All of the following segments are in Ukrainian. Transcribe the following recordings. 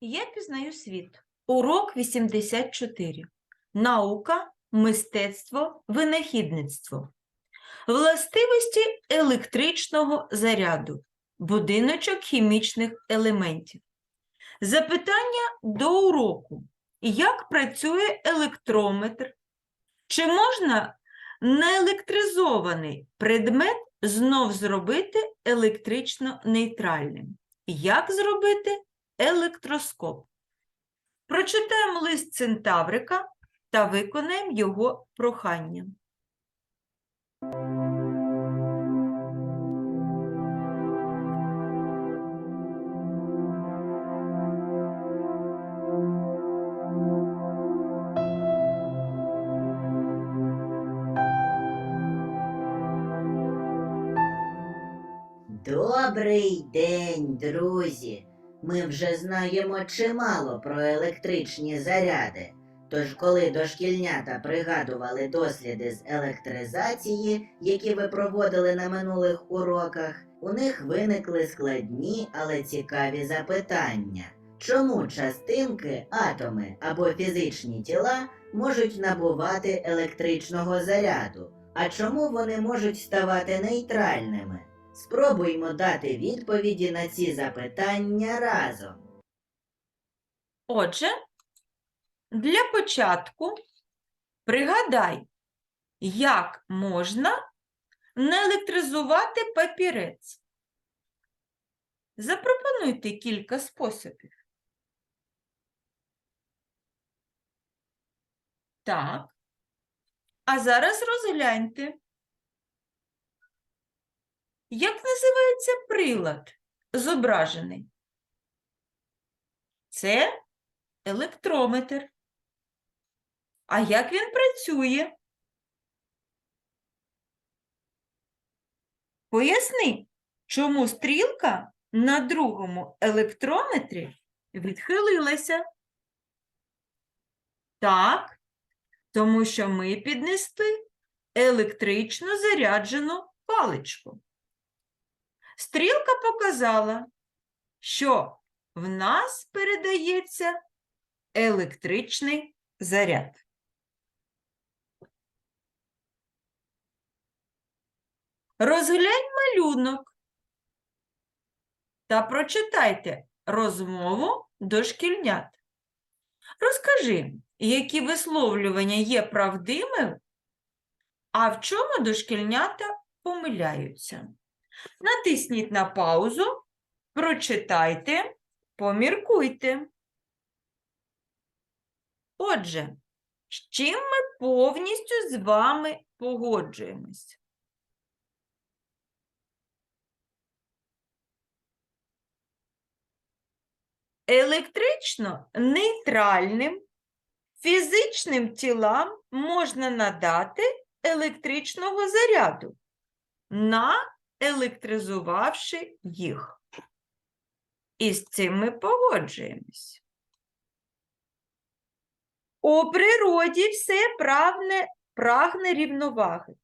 Я пізнаю світ. Урок 84. Наука, мистецтво, винахідництво. Властивості електричного заряду. Будиночок хімічних елементів. Запитання до уроку. Як працює електрометр? Чи можна неелектризований предмет знов зробити електрично нейтральним? Як зробити електроскоп? Прочитаємо лист Центаврика та виконаємо його прохання. Добрий день, друзі! Ми вже знаємо чимало про електричні заряди. Тож, коли дошкільнята пригадували досліди з електризації, які ви проводили на минулих уроках, у них виникли складні, але цікаві запитання. Чому частинки, атоми або фізичні тіла можуть набувати електричного заряду? А чому вони можуть ставати нейтральними? Спробуймо дати відповіді на ці запитання разом. Отже, для початку пригадай, як можна наелектризувати папірець. Запропонуйте кілька способів. Так. А зараз розгляньте. Як називається прилад зображений? Це електрометр. А як він працює? Поясни, чому стрілка на другому електрометрі відхилилася? Так, тому що ми піднесли електрично заряджену паличку. Стрілка показала, що в нас передається електричний заряд. Розглянь малюнок та прочитайте розмову дошкільнят. Розкажи, які висловлювання є правдивими, а в чому дошкільнята помиляються. Натисніть на паузу, прочитайте, поміркуйте. Отже, з чим ми повністю з вами погоджуємось? Електрично нейтральним фізичним тілам можна надати електричного заряду, наелектризувавши їх. І з цим ми погоджуємось. У природі все прагне, прагне рівноваги.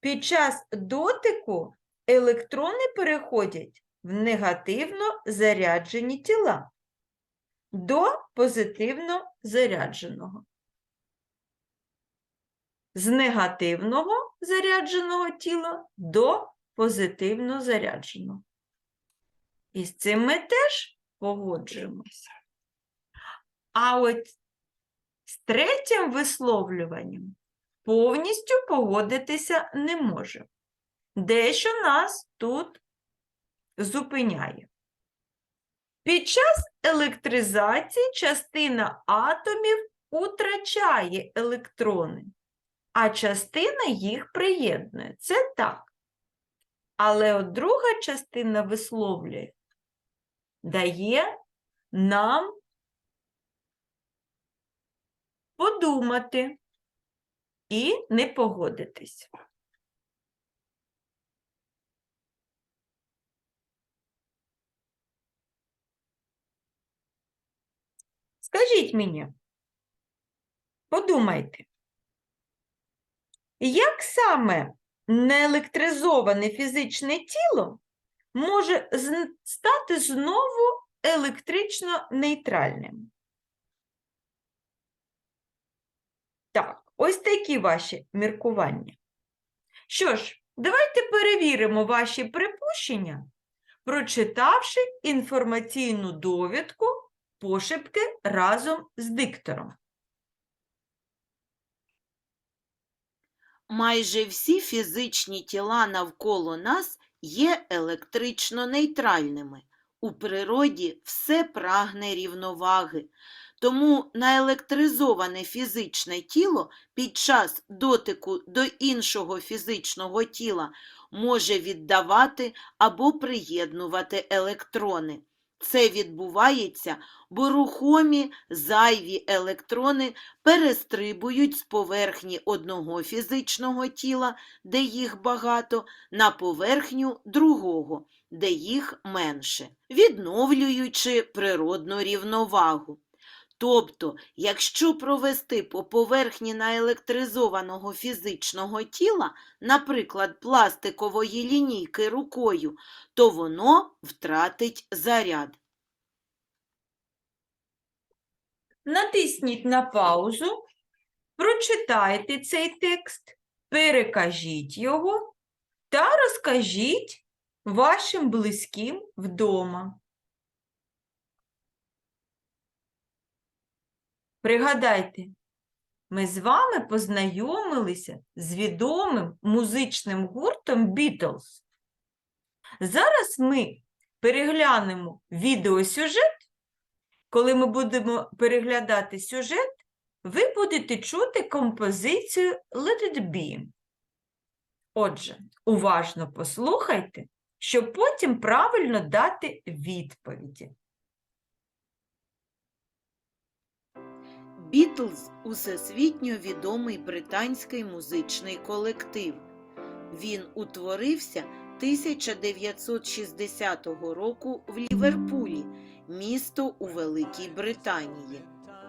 Під час дотику електрони переходять в негативно заряджені тіла до позитивно зарядженого. З негативного зарядженого тіла до позитивно зарядженого. І з цим ми теж погоджуємося. А от з третім висловлюванням повністю погодитися не може. Дещо нас тут зупиняє. Під час електризації частина атомів утрачає електрони, а частина їх приєднує. Це так. Але от друга частина висловлює, дає нам подумати і не погодитись. Скажіть мені, подумайте, як саме неелектризоване фізичне тіло може стати знову електрично нейтральним? Так, ось такі ваші міркування. Що ж, давайте перевіримо ваші припущення, прочитавши інформаційну довідку пошепки разом з диктором. Майже всі фізичні тіла навколо нас є електрично нейтральними. У природі все прагне рівноваги. Тому наелектризоване фізичне тіло під час дотику до іншого фізичного тіла може віддавати або приєднувати електрони. Це відбувається, бо рухомі зайві електрони перестрибують з поверхні одного фізичного тіла, де їх багато, на поверхню другого, де їх менше, відновлюючи природну рівновагу. Тобто, якщо провести по поверхні наелектризованого фізичного тіла, наприклад, пластикової лінійки рукою, то воно втратить заряд. Натисніть на паузу, прочитайте цей текст, перекажіть його та розкажіть вашим близьким вдома. Пригадайте, ми з вами познайомилися з відомим музичним гуртом Beatles. Зараз ми переглянемо відеосюжет коли ми будемо переглядати сюжет, ви будете чути композицію Let It Be. Отже, уважно послухайте, щоб потім правильно дати відповіді. Бітлз – усесвітньо відомий британський музичний колектив. Він утворився 1960 року в Ліверпулі, місто у Великій Британії.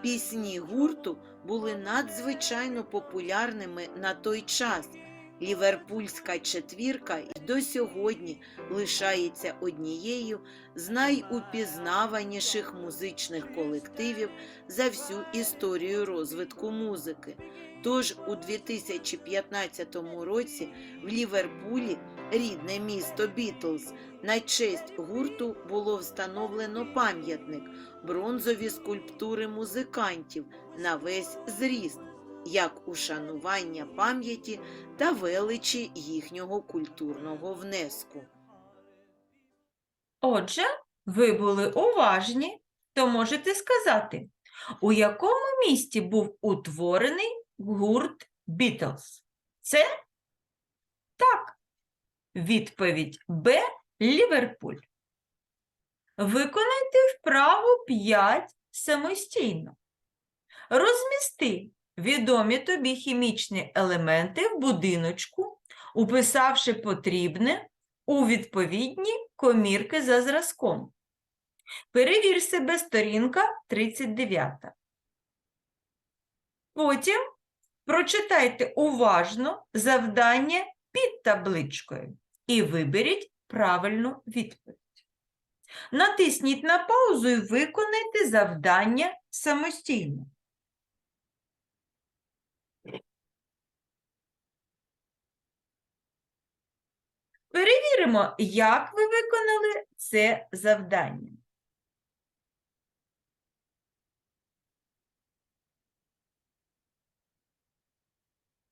Пісні гурту були надзвичайно популярними на той час. Ліверпульська четвірка до сьогодні лишається однією з найупізнаваніших музичних колективів за всю історію розвитку музики. Тож у 2015 році в Ліверпулі, рідне місто Бітлз, на честь гурту було встановлено пам'ятник бронзові скульптури музикантів на весь зріст, як ушанування пам'яті та величі їхнього культурного внеску. Отже, ви були уважні, то можете сказати, у якому місті був утворений гурт Beatles? Це так. Відповідь Б. Ліверпуль. Виконайте вправу 5 самостійно. Розмісти відомі тобі хімічні елементи в будиночку, уписавши потрібне у відповідні комірки за зразком. Перевір себе сторінка 39. Потім прочитайте уважно завдання під табличкою і виберіть правильну відповідь. Натисніть на паузу і виконайте завдання самостійно. Перевіримо, як ви виконали це завдання.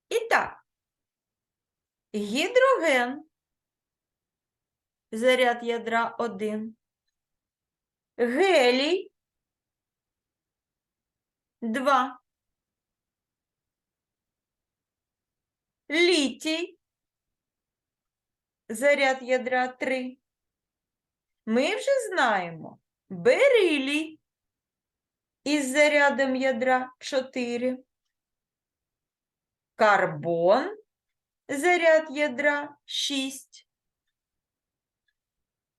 І так, гідроген, заряд ядра 1, гелій 2, літій, заряд ядра 3. Ми вже знаємо берилій із зарядом ядра 4, карбон, заряд ядра 6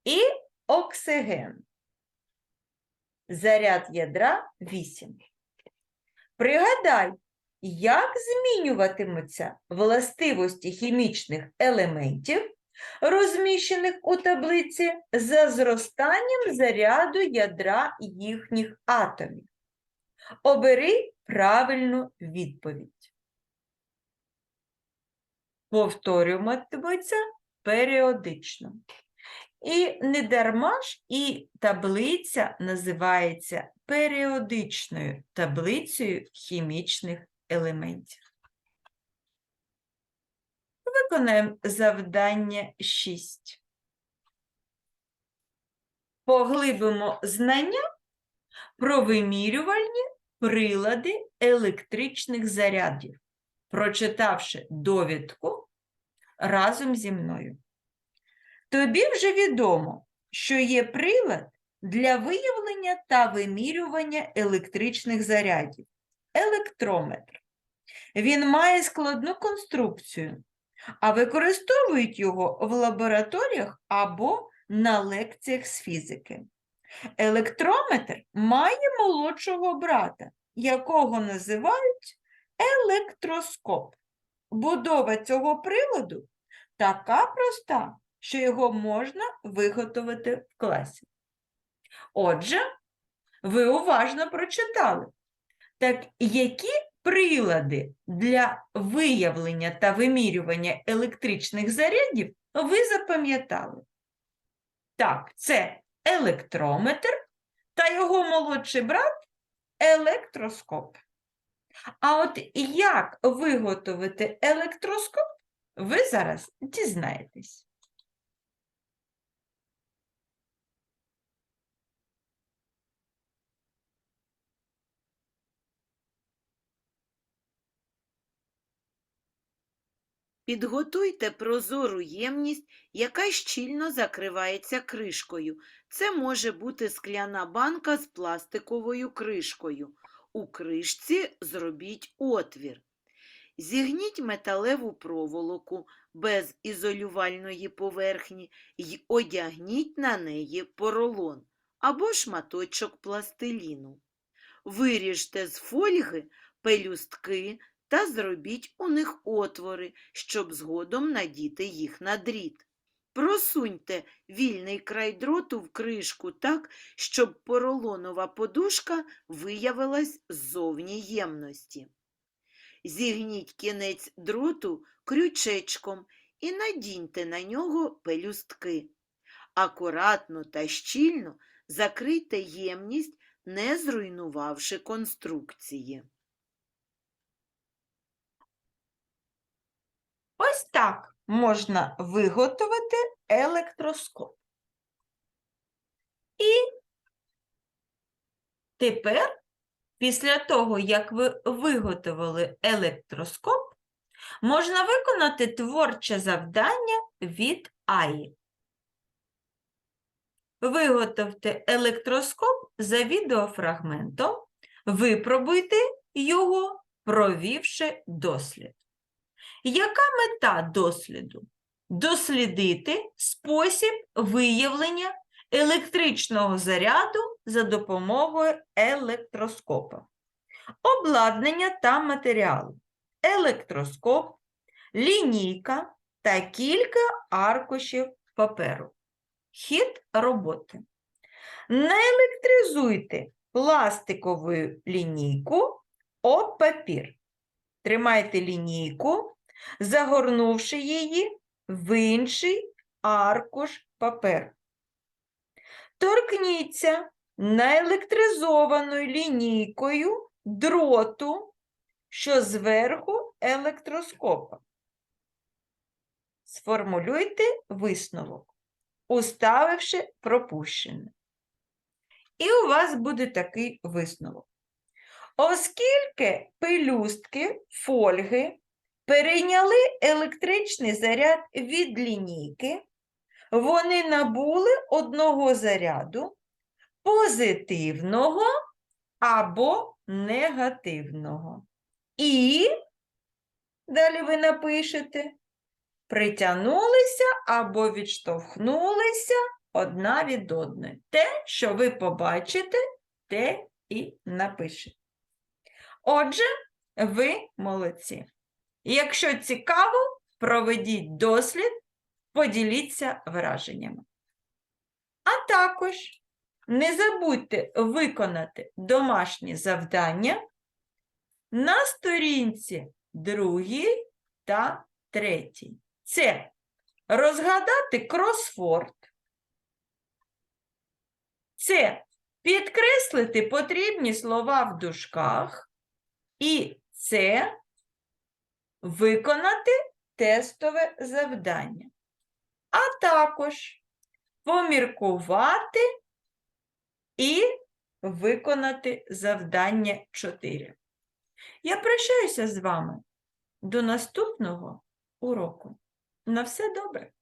і оксиген, заряд ядра 8. Пригадай, як змінюватимуться властивості хімічних елементів розміщених у таблиці, за зростанням заряду ядра їхніх атомів. Обери правильну відповідь. Повторюватиметься періодично. І не дарма ж і таблиця називається періодичною таблицею хімічних елементів. Виконаємо завдання 6. Поглибимо знання про вимірювальні прилади електричних зарядів, прочитавши довідку разом зі мною. Тобі вже відомо, що є прилад для виявлення та вимірювання електричних зарядів електрометр. Він має складну конструкцію, а використовують його в лабораторіях або на лекціях з фізики. Електрометр має молодшого брата, якого називають електроскоп. Будова цього приладу така проста, що його можна виготовити в класі. Отже, ви уважно прочитали. Так які прилади для виявлення та вимірювання електричних зарядів ви запам'ятали? Так, це електрометр та його молодший брат електроскоп. А от як виготовити електроскоп, ви зараз дізнаєтесь. Підготуйте прозору ємність, яка щільно закривається кришкою. Це може бути скляна банка з пластиковою кришкою. У кришці зробіть отвір. Зігніть металеву проволоку без ізолювальної поверхні й одягніть на неї поролон або шматочок пластиліну. Виріжте з фольги пелюстки та зробіть у них отвори, щоб згодом надіти їх на дріт. Просуньте вільний край дроту в кришку так, щоб поролонова подушка виявилась ззовні ємності. Зігніть кінець дроту крючечком і надіньте на нього пелюстки. Акуратно та щільно закрийте ємність, не зруйнувавши конструкції. Ось так можна виготовити електроскоп. І тепер, після того, як ви виготовили електроскоп, можна виконати творче завдання від АІ. Виготовте електроскоп за відеофрагментом, випробуйте його, провівши дослід. Яка мета досліду? Дослідити спосіб виявлення електричного заряду за допомогою електроскопа. Обладнання та матеріали. Електроскоп, лінійка та кілька аркушів паперу. Хід роботи. Наелектризуйте пластикову лінійку об папір. Тримайте лінійку, загорнувши її в інший аркуш паперу. Торкніться наелектризованою лінійкою дроту, що зверху електроскопа. Сформулюйте висновок, уставивши пропущене. І у вас буде такий висновок. Оскільки пелюстки фольги перейняли електричний заряд від лінійки, вони набули одного заряду позитивного або негативного. І, далі ви напишете, притягнулися або відштовхнулися одна від одної. Те, що ви побачите, те і напишете. Отже, ви молодці. Якщо цікаво, проведіть дослід поділіться враженнями. А також не забудьте виконати домашні завдання на сторінці другій та третій. Це розгадати кросворд. Це підкреслити потрібні слова в дужках. І це виконати тестове завдання. А також поміркувати і виконати завдання 4. Я прощаюся з вами до наступного уроку. На все добре!